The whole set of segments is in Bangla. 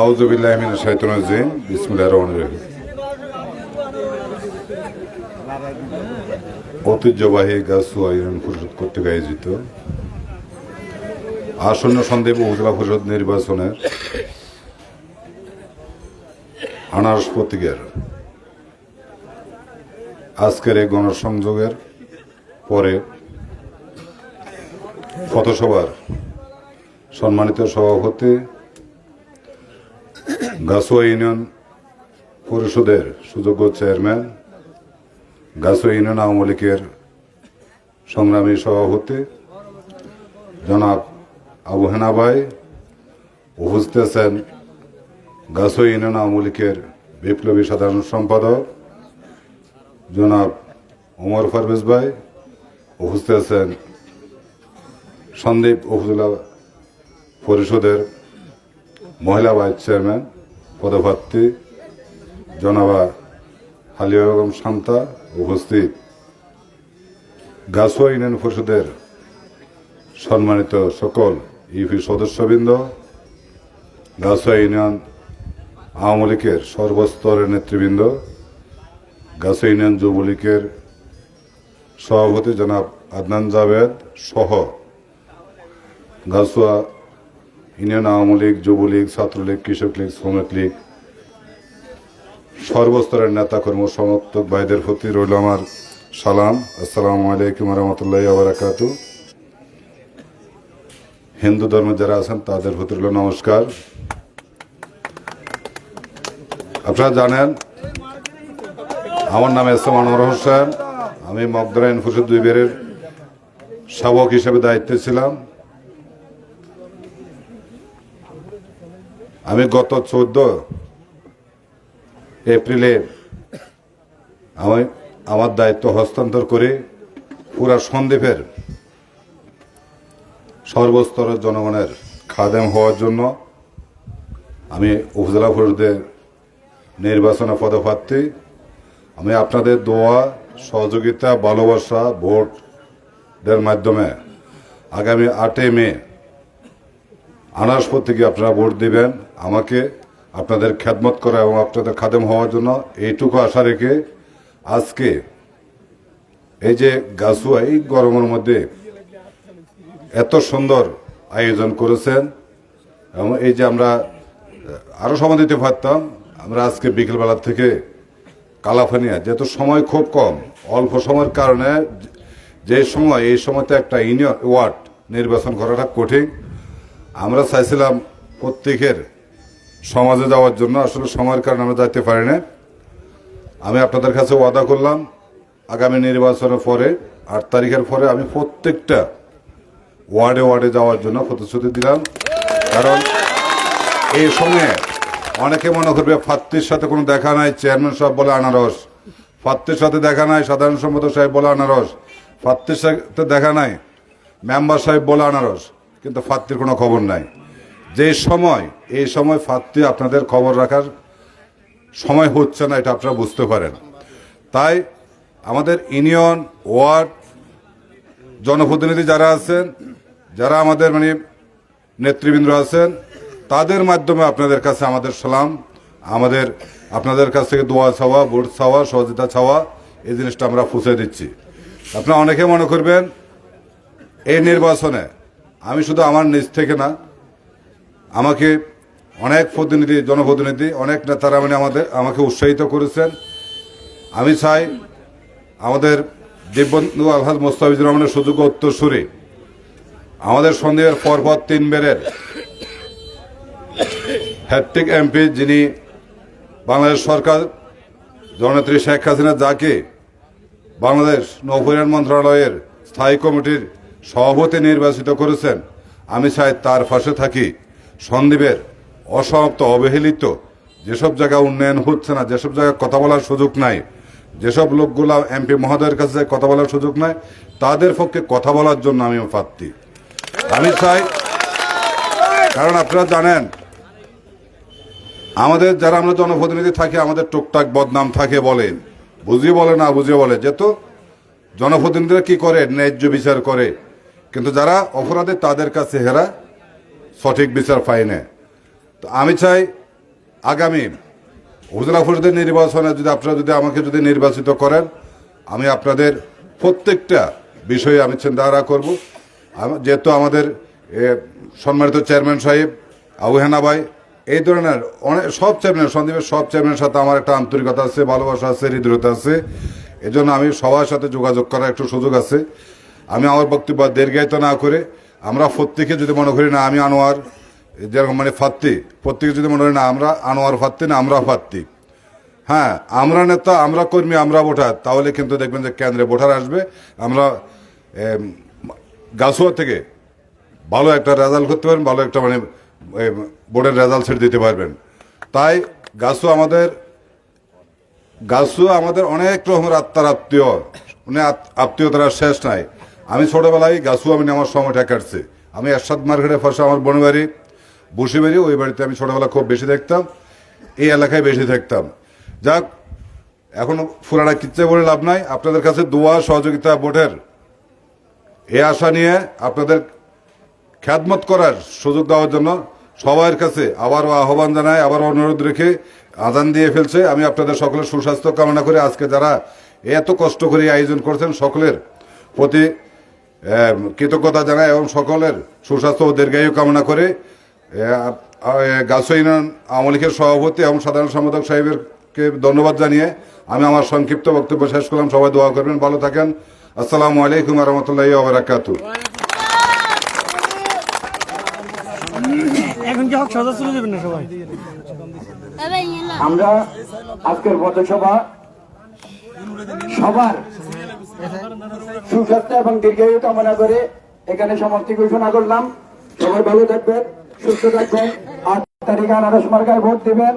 আউজুবিল্লাহ মিন শাইতানির রাজিম। বিসমিল্লাহির রহমানির রহিম। ঐতিহ্যবাহী গাছুয়া ইউনিয়ন পরিষদ কর্তৃক আয়োজিত আসন্ন সন্দ্বীপ উপজেলা পরিষদ নির্বাচনের আনারস প্রতীকের। আজকের এই গণসংযোগের পরে পথসভার সম্মানিত সভাপতি গাছুয়া ইউনিয়ন পরিষদের সুযোগ্য চেয়ারম্যান গাছুয়া ইউনিয়ন আওয়ামী লীগের সংগ্রামী সভাপতি, জনাব আবু হেনা ভাই উপস্থিত আছেন গাছুয়া ইউনিয়ন আওয়ামী লীগের বিপ্লবী সাধারণ সম্পাদক, জনাব ওমর পারভেজ ভাই উপস্থিত আছেন সন্দীপ উপজেলা পরিষদের মহিলা ভাইস চেয়ারম্যান, পদপ্রার্থী, জনাবা হালিয়া বেগম শান্তা উপস্থিত। গাছুয়া ইউনিয়ন পরিষদের সম্মানিত সকল ইউপি সদস্যবৃন্দ, গাছুয়া ইউনিয়ন আওয়ামী লীগের সর্বস্তরের নেতৃবৃন্দ, গাছুয়া ইউনিয়ন যুবলীগের সভাপতি জনাব আদনান জাভেদ সহ গাছুয়া ইউনিয়ন আওয়ামী লীগ, যুবলীগ, ছাত্রলীগ, কৃষক লীগ, শ্রমিক লীগ, সর্বস্তরের নেতাকর্ম সমর্থক ভাইদের প্রতি রইল আমার সালাম। আসসালামু আলাইকুম রহমতুল্লাহ আবরাকাতু হিন্দু ধর্মে যারা আছেন, তাদের প্রতি রইল নমস্কার। আপনারা জানেন, আমার নাম এস এম আনোয়ার হোসেন। আমি মগদরা ইনফোসিস দুই বেরের শাবক হিসেবে দায়িত্বে ছিলাম। আমি গত চোদ্দ এপ্রিলে আমি আমার দায়িত্ব হস্তান্তর করে পুরা সন্দ্বীপের সর্বস্তরের জনগণের খাদেম হওয়ার জন্য আমি উপজেলা পরিষদের নির্বাচনে পদপ্রার্থী। আমি আপনাদের দোয়া সহযোগিতা, ভালোবাসা, ভোটের মাধ্যমে আগামী আটই মে আনারস থেকে আপনারা ভোট দিবেন। আমাকে আপনাদের খ্যাতমত করা এবং আপনাদের খাদেম হওয়ার জন্য এইটুকু আশা রেখে আজকে এই যে গাছুয়া, এই গরমের মধ্যে এত সুন্দর আয়োজন করেছেন এবং এই যে আমরা আরও সময় দিতে পারতাম, আমরা আজকে বিকেলবেলা থেকে কালাফানিয়া, যেহেতু সময় খুব কম, অল্প সময়ের কারণে যে সময়, এই সময়তে একটা ইউনিয়ন ওয়ার্ড নির্বাচন করাটা কঠিন। আমরা চাইছিলাম প্রত্যেকের সমাজে যাওয়ার জন্য, আসলে সময়ের কারণে আমরা যাইতে পারি না আমি আপনাদের কাছে ওয়াদা করলাম, আগামী নির্বাচনের পরে, আট তারিখের পরে আমি প্রত্যেকটা ওয়ার্ডে ওয়ার্ডে যাওয়ার জন্য প্রতিশ্রুতি দিলাম। কারণ এই সময়ে অনেকে মনে করবে ফাত্তির সাথে কোনো দেখা নাই, চেয়ারম্যান সাহেব বলে আনারস। ফাত্তির সাথে দেখা নাই, সাধারণ সম্পাদক সাহেব বলে আনারস। ফাত্তির সাথে দেখা নাই, মেম্বার সাহেব বলে আনারস। কিন্তু ফাত্তির কোনো খবর নাই। যে সময়, এই সময় ফাত্তি আপনাদের খবর রাখার সময় হচ্ছে না, এটা আপনারা বুঝতে পারেন। তাই আমাদের ইউনিয়ন, ওয়ার্ড, জনপ্রতিনিধি যারা আছেন, যারা আমাদের মানে নেতৃবৃন্দ আছেন তাদের মাধ্যমে আপনাদের কাছে আমাদের সালাম, আমাদের, আপনাদের কাছ থেকে দোয়া ছাওয়া ভোট ছাওয়া সহযোগিতা ছাওয়া এই জিনিসটা আমরা ফুসে দিচ্ছি। আপনারা অনেকে মনে করবেন, এই নির্বাচনে আমি শুধু আমার নিজ থেকে না, আমাকে অনেক প্রতিনিধি, জনপ্রতিনিধি, অনেক নেতারা মানে আমাদের, আমাকে উৎসাহিত করেছেন। আমি চাই আমাদের দিব্যবন্ধু আলহাজ মোস্তাফিজুর রহমানের সুযোগ্য উত্তরসূরি, আমাদের সন্দেহের পরপর তিন বেরের হ্যাট্রিক এমপি যিনি বাংলাদেশ সরকার, জননেত্রী শেখ হাসিনা যাকে বাংলাদেশ নৌপরিবহন মন্ত্রণালয়ের স্থায়ী কমিটির সভাপতি নির্বাচিত করেছেন, আমি চাই তার পাশে থাকি। সন্দীপের অসমাপ্ত, অবহেলিত যেসব জায়গায় উন্নয়ন হচ্ছে না, যেসব জায়গায় কথা বলার সুযোগ নাই, যেসব লোকগুলা এমপি মহোদয়ের কাছে কথা বলার সুযোগ নাই, তাদের পক্ষে কথা বলার জন্য আমি প্রার্থী। আমি চাই, কারণ আপনারা জানেন আমাদের যারা আমরা জনপ্রতিনিধি থাকি, আমাদের টুকটাক বদনাম থাকে বলেন বুঝিয়ে বলে না বুঝিয়ে বলে। যেহেতু জনপ্রতিনিধিরা কি করে? ন্যায্য বিচার করে। কিন্তু যারা অপরাধী, তাদের কাছে হেরা সঠিক বিচার পায় না। তো আমি চাই আগামী উপজেলা পরিষদের নির্বাচনে যদি আপনারা যদি আমাকে যদি নির্বাচিত করেন, আমি আপনাদের প্রত্যেকটা বিষয়ে আমি চিন্তাধারা করব। যেহেতু আমাদের সম্মানিত চেয়ারম্যান সাহেব আবুহেনা ভাই এই ধরনের অনেক, সব চেয়ারম্যান সন্দীপের সব চেয়ারম্যানের সাথে আমার একটা আন্তরিকতা আছে, ভালোবাসা আছে, হৃদয়তা আছে। এজন্য আমি সবার সাথে যোগাযোগ করার একটু সুযোগ আছে। আমি আমার বক্তব্য দীর্ঘায়িত না করে আমরা প্রত্যেকে যদি মনে করি না আমি আনোয়ার, যেরকম মানে ফাত্তি, প্রত্যেকে যদি মনে করি না আমরা আনোয়ার ফাত্তি না আমরা ফাত্তি। হ্যাঁ আমরা নেতা, আমরা কর্মী, আমরা ভোটার, তাহলে কিন্তু দেখবেন যে কেন্দ্রে ভোটার আসবে। আমরা গাছুয়া থেকে ভালো একটা রেজাল্ট করতে পারেন ভালো একটা মানে বোর্ডের রেজাল্ট ছেড়ে দিতে পারবেন। তাই গাছুয়া আমাদের গাছুয়া আমাদের অনেক রকমের আত্মার আত্মীয়। মানে আত- আত্মীয়তার শেষ নাই। আমি ছোটোবেলায় গাছুয়া আমি আমার সময়টা কাটছে। আমি এরশাদ মার্কেটের পাশে আমার বোনের বাড়ি, বসে বাড়ি, ওই বাড়িতে আমি ছোটবেলা খুব বেশি দেখতাম। এই এলাকায় বেশি দেখতাম। যাক, এখন ফুরাটা কিচ্ছে বলে লাভ নাই। আপনাদের কাছে দোয়া, সহযোগিতা ভোটের এ আশা নিয়ে আপনাদের খ্যাতমত করার সুযোগ দেওয়ার জন্য সবার কাছে আবারও আহ্বান জানায়, আবার অনুরোধ রেখে আজান দিয়ে ফেলছে। আমি আপনাদের সকলের সুস্বাস্থ্য কামনা করে আজকে যারা এত কষ্ট করে আয়োজন করছেন, সকলের প্রতি কৃতজ্ঞতা জানায় এবং সকলের সুস্বাস্থ্য ও দীর্ঘায়ু কামনা করে গাছইন আওয়ামী লীগের সভাপতি এবং সাধারণ সম্পাদক সাহেবেরকে ধন্যবাদ জানিয়ে আমি আমার সংক্ষিপ্ত বক্তব্য শেষ করলাম। সবাই দোয়া করবেন, ভালো থাকেন। আসসালামু আলাইকুম রহমতুল্লাহ বারাকাতু এখন আমরা আজকের পথসভা সবার সুস্বাস্থ্য এবং দীর্ঘায়ু কামনা করে এখানে সমাপ্তি ঘোষণা করলাম। সবাই ভালো থাকবেন, সুস্থ থাকবেন আট তারিখে আনারস মার্কায় ভোট দিবেন।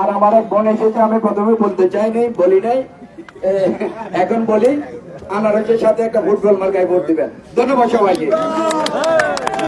আর আমার এক বোন এসেছে, আমি প্রথমে বলতে চাইনি বলি নাই। এখন বলি, আনারসের সাথে একটা ফুটবল মার্কায় ভোট দিবেন। ধন্যবাদ সবাইকে।